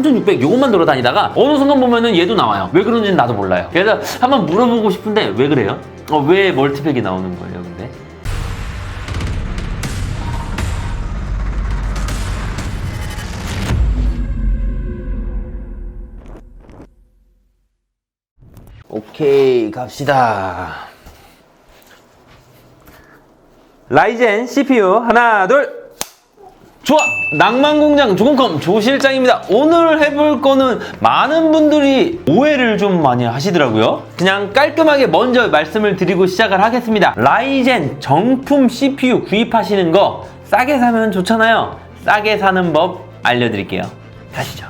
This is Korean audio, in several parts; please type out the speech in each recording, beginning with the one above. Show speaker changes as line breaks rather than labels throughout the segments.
3600 요것만 돌아다니다가 어느 순간 보면은 얘도 나와요. 왜 그런지는 나도 몰라요. 그래서 한번 물어보고 싶은데 왜 그래요? 어, 왜 멀티팩이 나오는 거예요, 근데? 오케이, 갑시다. 라이젠 CPU 하나, 둘. 좋아! 낭만공장 조공컴 조실장입니다. 오늘 해볼 거는 많은 분들이 오해를 좀 많이 하시더라고요. 그냥 깔끔하게 먼저 말씀을 드리고 시작을 하겠습니다. 라이젠 정품 CPU 구입하시는 거 싸게 사면 좋잖아요. 싸게 사는 법 알려드릴게요. 가시죠.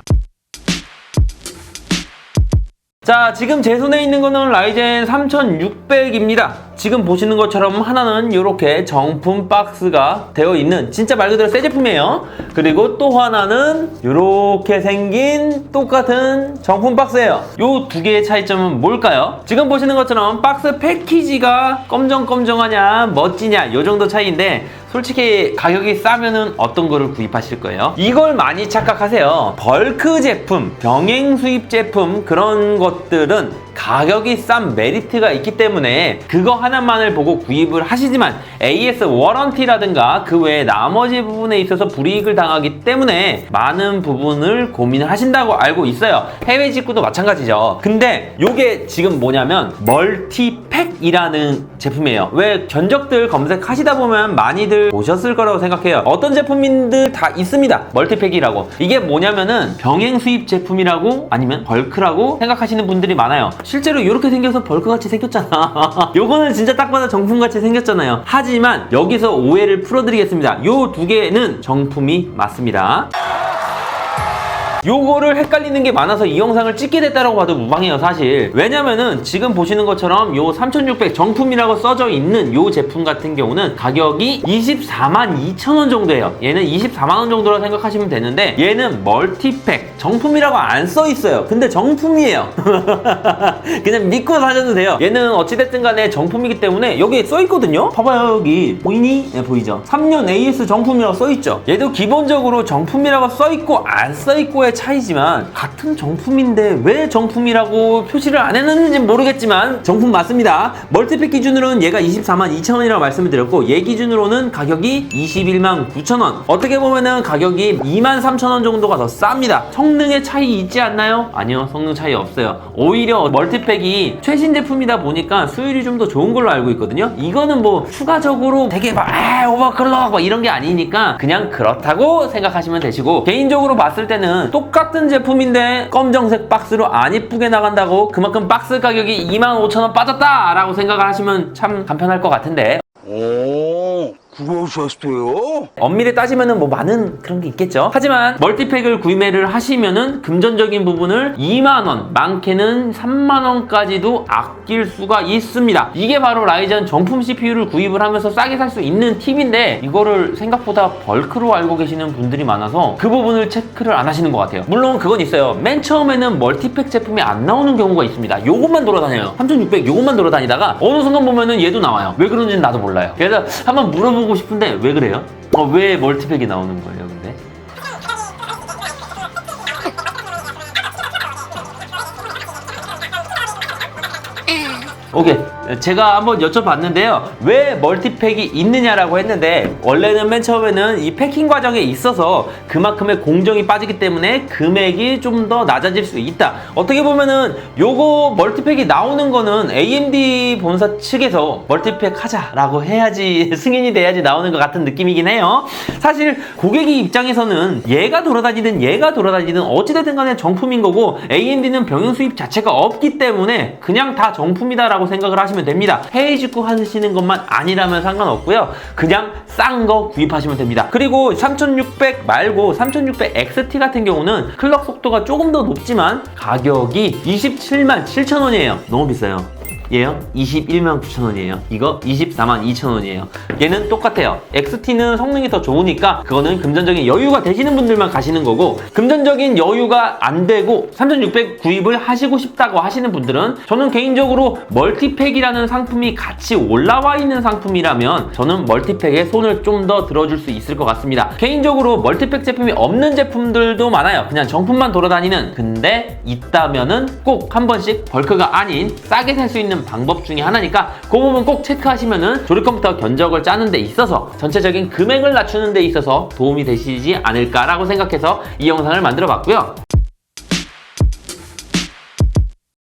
자, 지금 제 손에 있는 거는 라이젠 3600입니다. 지금 보시는 것처럼 하나는 이렇게 정품 박스가 되어 있는 진짜 말 그대로 새 제품이에요. 그리고 또 하나는 이렇게 생긴 똑같은 정품 박스예요. 이 두 개의 차이점은 뭘까요? 지금 보시는 것처럼 박스 패키지가 검정검정하냐 멋지냐 이 정도 차이인데 솔직히 가격이 싸면은 어떤 거를 구입하실 거예요? 이걸 많이 착각하세요. 벌크 제품, 병행 수입 제품 그런 것들은 가격이 싼 메리트가 있기 때문에 그거 하나만을 보고 구입을 하시지만 AS 워런티라든가 그 외에 나머지 부분에 있어서 불이익을 당하기 때문에 많은 부분을 고민을 하신다고 알고 있어요. 해외 직구도 마찬가지죠. 근데 이게 지금 뭐냐면 멀티 팩이라는 제품이에요. 왜 견적들 검색하시다 보면 많이들 보셨을 거라고 생각해요. 어떤 제품인들 다 있습니다. 멀티팩이라고. 이게 뭐냐면은 병행 수입 제품이라고 아니면 벌크라고 생각하시는 분들이 많아요. 실제로 이렇게 생겨서 벌크 같이 생겼잖아. 요거는 진짜 딱 봐도 정품 같이 생겼잖아요. 하지만 여기서 오해를 풀어드리겠습니다. 요 두 개는 정품이 맞습니다. 요거를 헷갈리는 게 많아서 이 영상을 찍게 됐다라고 봐도 무방해요 사실. 왜냐면은 지금 보시는 것처럼 요 3600 정품이라고 써져 있는 요 제품 같은 경우는 가격이 24만 2천원 정도예요. 얘는 24만원 정도라고 생각하시면 되는데 얘는 멀티팩 정품이라고 안 써 있어요. 근데 정품이에요. 그냥 믿고 사셔도 돼요. 얘는 어찌됐든 간에 정품이기 때문에 여기에 써 있거든요. 봐봐요 여기. 보이니? 네 보이죠. 3년 AS 정품이라고 써 있죠. 얘도 기본적으로 정품이라고 써 있고 안 써 있고 의 차이지만 같은 정품인데 왜 정품이라고 표시를 안 해놨는지 모르겠지만 정품 맞습니다. 멀티팩 기준으로는 얘가 24만 2천 원이라고 말씀을 드렸고 얘 기준으로는 가격이 21만 9천 원. 어떻게 보면은 가격이 2만 3천 원 정도가 더 쌉니다. 성능의 차이 있지 않나요? 아니요 성능 차이 없어요. 오히려 멀티팩이 최신 제품이다 보니까 수율이 좀 더 좋은 걸로 알고 있거든요. 이거는 뭐 추가적으로 되게 막 아, 오버클럭 막 이런 게 아니니까 그냥 그렇다고 생각하시면 되시고 개인적으로 봤을 때는 똑 같은 제품인데 검정색 박스로 안 이쁘게 나간다고 그만큼 박스 가격이 25,000원 빠졌다 라고 생각을 하시면 참 간편할 것 같은데
오, 그러셨어요?
엄밀히 따지면은 뭐 많은 그런 게 있겠죠. 하지만 멀티팩을 구매를 하시면은 금전적인 부분을 2만 원, 많게는 3만 원까지도 아낄 수가 있습니다. 이게 바로 라이젠 정품 CPU를 구입을 하면서 싸게 살 수 있는 팁인데 이거를 생각보다 벌크로 알고 계시는 분들이 많아서 그 부분을 체크를 안 하시는 것 같아요. 물론 그건 있어요. 맨 처음에는 멀티팩 제품이 안 나오는 경우가 있습니다. 요것만 돌아다녀요. 3600 요것만 돌아다니다가 어느 순간 보면은 얘도 나와요. 왜 그런지는 나도 몰라요. 그래서 한번 물어보고 싶은데 왜 그래요? 어, 왜 멀티팩이 나오는 거예요, 근데? 오케이. 제가 한번 여쭤봤는데요. 왜 멀티팩이 있느냐라고 했는데, 원래는 맨 처음에는 이 패킹 과정에 있어서 그만큼의 공정이 빠지기 때문에 금액이 좀 더 낮아질 수 있다. 어떻게 보면은 요거 멀티팩이 나오는 거는 AMD 본사 측에서 멀티팩 하자라고 해야지 승인이 돼야지 나오는 것 같은 느낌이긴 해요. 사실 고객이 입장에서는 얘가 돌아다니든 얘가 돌아다니든 어찌됐든 간에 정품인 거고 AMD는 병행 수입 자체가 없기 때문에 그냥 다 정품이다라고 생각을 하시면 됩니다. 해외 직구 하시는 것만 아니라면 상관없고요. 그냥 싼 거 구입하시면 됩니다. 그리고 3600 말고 3600 XT 같은 경우는 클럭 속도가 조금 더 높지만 가격이 27만 7천 원이에요. 너무 비싸요. 얘요? 21만 9천 원이에요. 이거 24만 2천 원이에요. 얘는 똑같아요. XT는 성능이 더 좋으니까 그거는 금전적인 여유가 되시는 분들만 가시는 거고 금전적인 여유가 안 되고 3600 구입을 하시고 싶다고 하시는 분들은 저는 개인적으로 멀티팩이라는 상품이 같이 올라와 있는 상품이라면 저는 멀티팩에 손을 좀 더 들어줄 수 있을 것 같습니다. 개인적으로 멀티팩 제품이 없는 제품들도 많아요. 그냥 정품만 돌아다니는. 근데 있다면은 꼭 한 번씩 벌크가 아닌 싸게 살 수 있는 방법 중에 하나니까 그 부분 꼭 체크하시면은 조립 컴퓨터 견적을 짜는 데 있어서 전체적인 금액을 낮추는 데 있어서 도움이 되시지 않을까라고 생각해서 이 영상을 만들어 봤고요.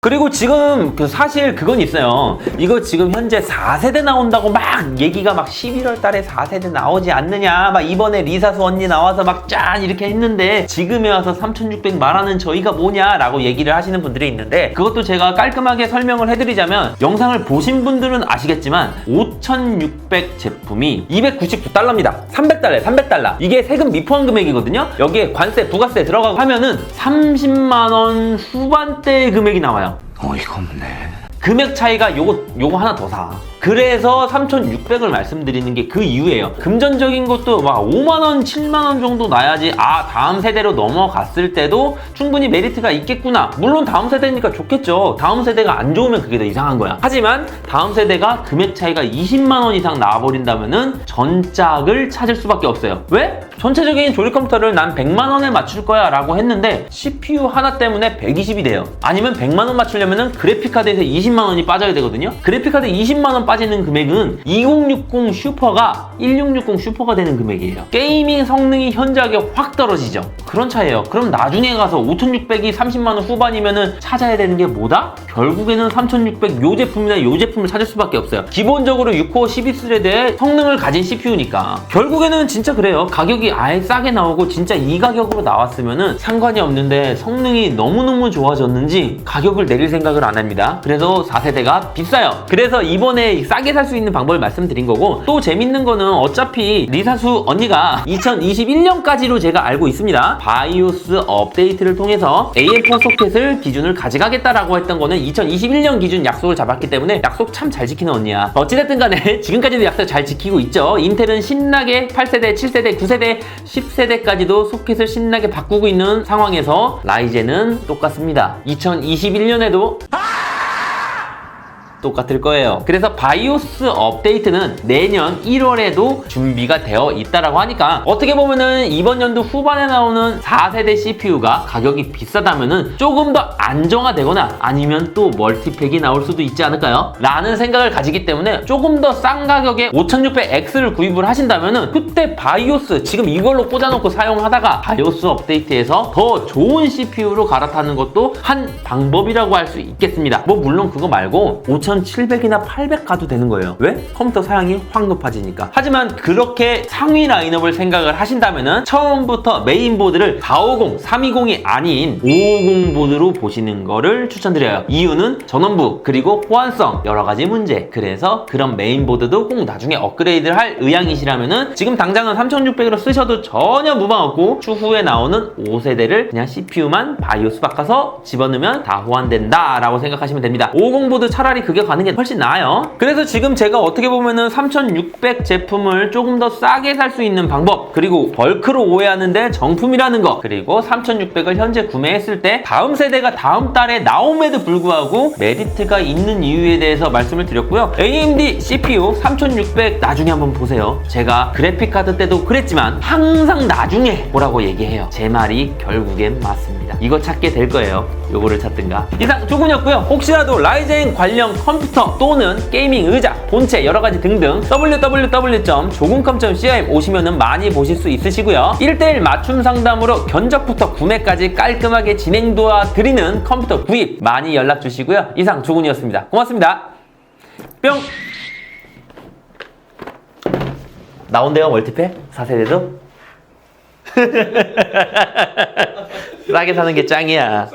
그리고 지금 그 사실 그건 있어요. 이거 지금 현재 4세대 나온다고 막 얘기가 막 11월 달에 4세대 나오지 않느냐. 막 이번에 리사수 언니 나와서 막 짠 이렇게 했는데 지금에 와서 3600 말하는 저희가 뭐냐라고 얘기를 하시는 분들이 있는데 그것도 제가 깔끔하게 설명을 해드리자면 영상을 보신 분들은 아시겠지만 5600 제품이 299달러입니다. 300달러, 300달러. 이게 세금 미포함 금액이거든요. 여기에 관세, 부가세 들어가고 하면은 30만 원 후반대 금액이 나와요.
어이가 없네.
금액 차이가 요거 요거 하나 더 사. 그래서 3,600을 말씀드리는 게 그 이유예요. 금전적인 것도 막 5만 원, 7만 원 정도 나야지 아 다음 세대로 넘어갔을 때도 충분히 메리트가 있겠구나. 물론 다음 세대니까 좋겠죠. 다음 세대가 안 좋으면 그게 더 이상한 거야. 하지만 다음 세대가 금액 차이가 20만 원 이상 나와버린다면은 전작을 찾을 수밖에 없어요. 왜? 전체적인 조립 컴퓨터를 난 100만 원에 맞출 거야 라고 했는데 CPU 하나 때문에 120이 돼요. 아니면 100만 원 맞추려면 그래픽 카드에서 20만 원이 빠져야 되거든요. 그래픽 카드 20만 원 빠지는 금액은 2060 슈퍼가 1660 슈퍼가 되는 금액이에요. 게이밍 성능이 현저하게 확 떨어지죠. 그런 차이예요. 그럼 나중에 가서 5600이 30만 원 후반이면은 찾아야 되는 게 뭐다? 결국에는 3600 요 제품이나 요 제품을 찾을 수밖에 없어요. 기본적으로 6코어 12스레드의 성능을 가진 CPU니까 결국에는 진짜 그래요. 가격이 아예 싸게 나오고 진짜 이 가격으로 나왔으면은 상관이 없는데 성능이 너무너무 좋아졌는지 가격을 내릴 생각을 안 합니다. 그래서 4세대가 비싸요. 그래서 이번에 싸게 살 수 있는 방법을 말씀드린 거고 또 재밌는 거는 어차피 리사수 언니가 2021년까지로 제가 알고 있습니다. 바이오스 업데이트를 통해서 AM4 소켓을 기준을 가져가겠다라고 했던 거는 2021년 기준 약속을 잡았기 때문에 약속 참 잘 지키는 언니야. 어찌됐든 간에 지금까지도 약속 잘 지키고 있죠. 인텔은 신나게 8세대, 7세대, 9세대, 10세대까지도 소켓을 신나게 바꾸고 있는 상황에서 라이젠은 똑같습니다. 2021년에도 똑같을 거예요. 그래서 바이오스 업데이트는 내년 1월에도 준비가 되어 있다라고 하니까 어떻게 보면은 이번 연도 후반에 나오는 4세대 CPU가 가격이 비싸다면은 조금 더 안정화되거나 아니면 또 멀티팩이 나올 수도 있지 않을까요? 라는 생각을 가지기 때문에 조금 더 싼 가격에 5600X를 구입을 하신다면은 그때 바이오스 지금 이걸로 꽂아놓고 사용하다가 바이오스 업데이트에서 더 좋은 CPU로 갈아타는 것도 한 방법이라고 할 수 있겠습니다. 뭐 물론 그거 말고 5700이나 800 가도 되는 거예요. 왜? 컴퓨터 사양이 확 높아지니까. 하지만 그렇게 상위 라인업을 생각을 하신다면은 처음부터 메인보드를 450, 320이 아닌 550 보드로 보시는 거를 추천드려요. 이유는 전원부 그리고 호환성 여러 가지 문제. 그래서 그런 메인보드도 꼭 나중에 업그레이드를 할 의향이시라면은 지금 당장은 3600으로 쓰셔도 전혀 무방 없고 추후에 나오는 5세대를 그냥 CPU만 바이오스 바꿔서 집어넣으면 다 호환된다라고 생각하시면 됩니다. 50 보드 차라리 그게 가는 게 훨씬 나아요. 그래서 지금 제가 어떻게 보면은 3600 제품을 조금 더 싸게 살 수 있는 방법 그리고 벌크로 오해하는데 정품이라는 거 그리고 3600을 현재 구매했을 때 다음 세대가 다음 달에 나옴에도 불구하고 메리트가 있는 이유에 대해서 말씀을 드렸고요. AMD CPU 3600 나중에 한번 보세요. 제가 그래픽 카드 때도 그랬지만 항상 나중에 보라고 얘기해요. 제 말이 결국엔 맞습니다. 이거 찾게 될 거예요. 요거를 찾든가. 이상 조군이었고요. 혹시라도 라이젠 관련 컴퓨터 또는 게이밍 의자, 본체 여러 가지 등등 www.조군컴.com 오시면은 많이 보실 수 있으시고요. 1대1 맞춤 상담으로 견적부터 구매까지 깔끔하게 진행 도와드리는 컴퓨터 구입 많이 연락 주시고요. 이상 조군이었습니다. 고맙습니다. 뿅! 나온대요 멀티팩? 4세대도? 싸게 사는 게 짱이야.